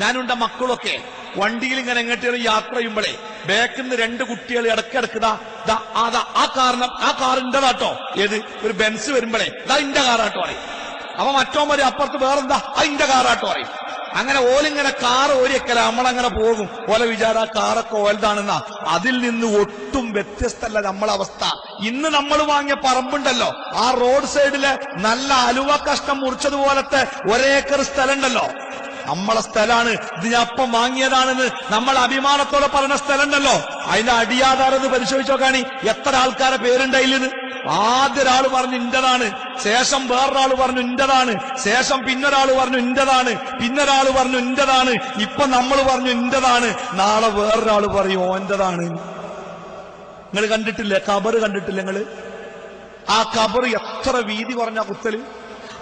ഞാനുണ്ട മക്കളൊക്കെ. വണ്ടിയിൽ ഇങ്ങനെ എങ്ങോട്ടും യാത്ര ചെയ്യുമ്പോഴേ ബാക്കിൽ നിന്ന് രണ്ട് കുട്ടികൾ ഇടക്കിടക്ക് ദാ ദാ ആ കാരണം ആ കാറിന്റെ കാറിന്റെതാട്ടോ ഏത്? ഒരു ബെൻസ് വരുമ്പോഴേ ദാ ഇന്റെ കാറാട്ടോ പറയും. അപ്പൊ മറ്റോ മതി അപ്പുറത്ത് വേറെന്താ? ആ ഇന്റെ കാറാട്ടോ പറയും. അങ്ങനെ ഓലിങ്ങനെ കാർ ഓരിയക്കല നമ്മളങ്ങനെ പോകും. ഓല വിചാര കാറൊക്കെ ഓലതാണെന്നാ. അതിൽ നിന്ന് ഒട്ടും വ്യത്യസ്തല്ല നമ്മളെ അവസ്ഥ. ഇന്ന് നമ്മൾ വാങ്ങിയ പറമ്പുണ്ടല്ലോ. ആ റോഡ് സൈഡിൽ നല്ല അലുവ കഷ്ടം മുറിച്ചതുപോലത്തെ ഒരേക്കർ സ്ഥലം ഉണ്ടല്ലോ. നമ്മളെ സ്ഥലമാണ് ഇത് ഞാൻ അപ്പം വാങ്ങിയതാണെന്ന് നമ്മൾ അഭിമാനത്തോടെ പറഞ്ഞ സ്ഥലം ഉണ്ടല്ലോ അതിന്റെ അടിയാധാരം പരിശോധിച്ചു പരിശോധിച്ചോ കാണി എത്ര ആൾക്കാരെ പേരുണ്ടായില്ലെന്ന് ആദ്യ ഒരാൾ പറഞ്ഞു ഇന്റതാണ് ശേഷം വേറൊരാൾ പറഞ്ഞു ഇന്റതാണ് ശേഷം പിന്നൊരാൾ പറഞ്ഞു ഇന്റതാണ് പിന്നൊരാൾ പറഞ്ഞു ഇന്റതാണ് ഇപ്പൊ നമ്മൾ പറഞ്ഞു ഇന്റതാണ് നാളെ വേറൊരാൾ പറയും ഓന്റതാണ് നിങ്ങൾ കണ്ടിട്ടില്ലേ? കബർ കണ്ടിട്ടില്ലേ നിങ്ങൾ ആ കബർ എത്ര വീതി കുറഞ്ഞ കുത്തൽ?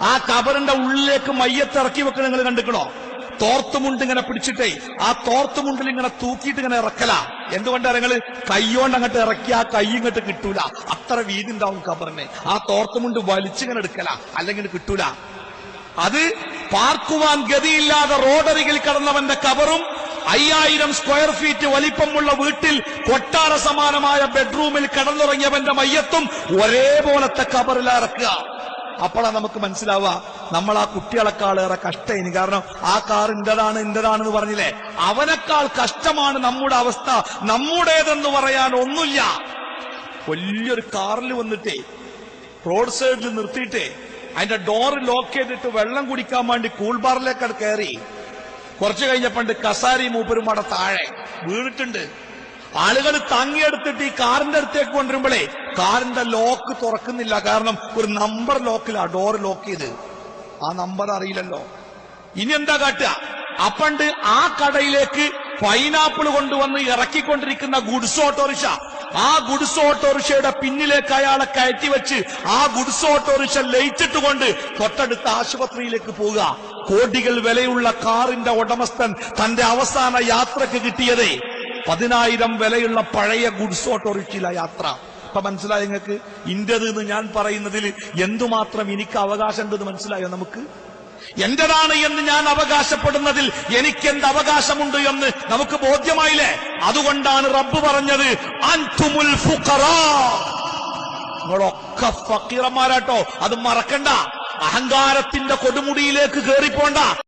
ആ കബറിന്റെ ഉള്ളിലേക്ക് മയ്യത്തിറക്കി വെക്കണ നിങ്ങൾ കണ്ടിക്കണോ തോർത്തുമുണ്ട് ഇങ്ങനെ പിടിച്ചിട്ടേ ആ തോർത്തുമുണ്ടിൽ ഇങ്ങനെ തൂക്കിയിട്ട് ഇങ്ങനെ ഇറക്കല. എന്തുകൊണ്ടാണ് നിങ്ങൾ കൈയോണ്ട് അങ്ങോട്ട് ഇറക്കി ആ കൈ ഇങ്ങോട്ട് കിട്ടൂല? അത്ര വീതി ഉണ്ടാവും കബറിനെ. ആ തോർത്തുമുണ്ട് വലിച്ചിങ്ങനെ എടുക്കല. അല്ലെങ്കിൽ കിട്ടൂല. അത് പാർക്കുവാൻ ഗതിയില്ലാതെ റോഡരികിൽ കടന്നവന്റെ കബറും അയ്യായിരം സ്ക്വയർ ഫീറ്റ് വലിപ്പമുള്ള വീട്ടിൽ കൊട്ടാര സമാനമായ ബെഡ്റൂമിൽ കടന്നിറങ്ങിയവന്റെ മയ്യത്തും ഒരേപോലത്തെ കബറിൽ ഇറക്കുക. അപ്പോഴാണ് നമുക്ക് മനസ്സിലാവുക നമ്മൾ ആ കുട്ടികളെക്കാളേറെ കഷ്ടയിന് കാരണം ആ കാർ ഇന്റതാണ് ഇന്റതാണെന്ന് പറഞ്ഞില്ലേ? അവനേക്കാൾ കഷ്ടമാണ് നമ്മുടെ അവസ്ഥ. നമ്മുടേതെന്ന് പറയാൻ ഒന്നുമില്ല. വലിയൊരു കാറിൽ വന്നിട്ടേ റോഡ് സൈഡിൽ നിർത്തിയിട്ടേ അതിന്റെ ഡോർ ലോക്ക് ചെയ്തിട്ട് വെള്ളം കുടിക്കാൻ വേണ്ടി കൂൾ ബാറിലേക്ക് അത് കയറി. കുറച്ചു കഴിഞ്ഞപ്പണ്ട് കസാരി മൂപ്പരുമാടെ താഴെ വീണിട്ടുണ്ട്. ആളുകൾ തങ്ങിയെടുത്തിട്ട് ഈ കാറിന്റെ അടുത്തേക്ക് കൊണ്ടുവരുമ്പോഴേ കാറിന്റെ ലോക്ക് തുറക്കുന്നില്ല. കാരണം ഒരു നമ്പർ ലോക്കിലാ ഡോർ ലോക്ക് ചെയ്ത്. ആ നമ്പർ അറിയില്ലല്ലോ. ഇനി എന്താ കാട്ടുക? അപ്പണ്ട് ആ കടയിലേക്ക് പൈനാപ്പിൾ കൊണ്ടുവന്ന് ഇറക്കിക്കൊണ്ടിരിക്കുന്ന ഗുഡ്സ് ഓട്ടോറിക്ഷ. ആ ഗുഡ്സ് ഓട്ടോറിക്ഷയുടെ പിന്നിലേക്ക് അയാളെ കയറ്റി വെച്ച് ആ ഗുഡ്സ് ഓട്ടോറിക്ഷ ലയിച്ചിട്ട് കൊണ്ട് തൊട്ടടുത്ത ആശുപത്രിയിലേക്ക് പോവുക. കോടികൾ വിലയുള്ള കാറിന്റെ ഉടമസ്ഥൻ തന്റെ അവസാന യാത്രയ്ക്ക് കിട്ടിയതേ. പതിനായിരം വിലയുള്ള പഴയ ഗുഡ്സ് ഓട്ടോറിക്ഷയിലെ യാത്ര. ഇപ്പൊ മനസ്സിലായി നിങ്ങൾക്ക്? ഇന്റത് എന്ന് ഞാൻ പറയുന്നതിൽ എന്തുമാത്രം എനിക്ക് അവകാശമുണ്ടെന്ന് മനസ്സിലായോ നമുക്ക്? എന്റേതാണ് എന്ന് ഞാൻ അവകാശപ്പെടുന്നതിൽ എനിക്ക് എന്ത് അവകാശമുണ്ട് എന്ന് നമുക്ക് ബോധ്യമായില്ലേ? അതുകൊണ്ടാണ് റബ്ബ് പറഞ്ഞത് നിങ്ങളൊക്കെ ഫക്കീറന്മാരാട്ടോ. അത് മറക്കണ്ട. അഹങ്കാരത്തിന്റെ കൊടുമുടിയിലേക്ക് കേറിപ്പോണ്ട.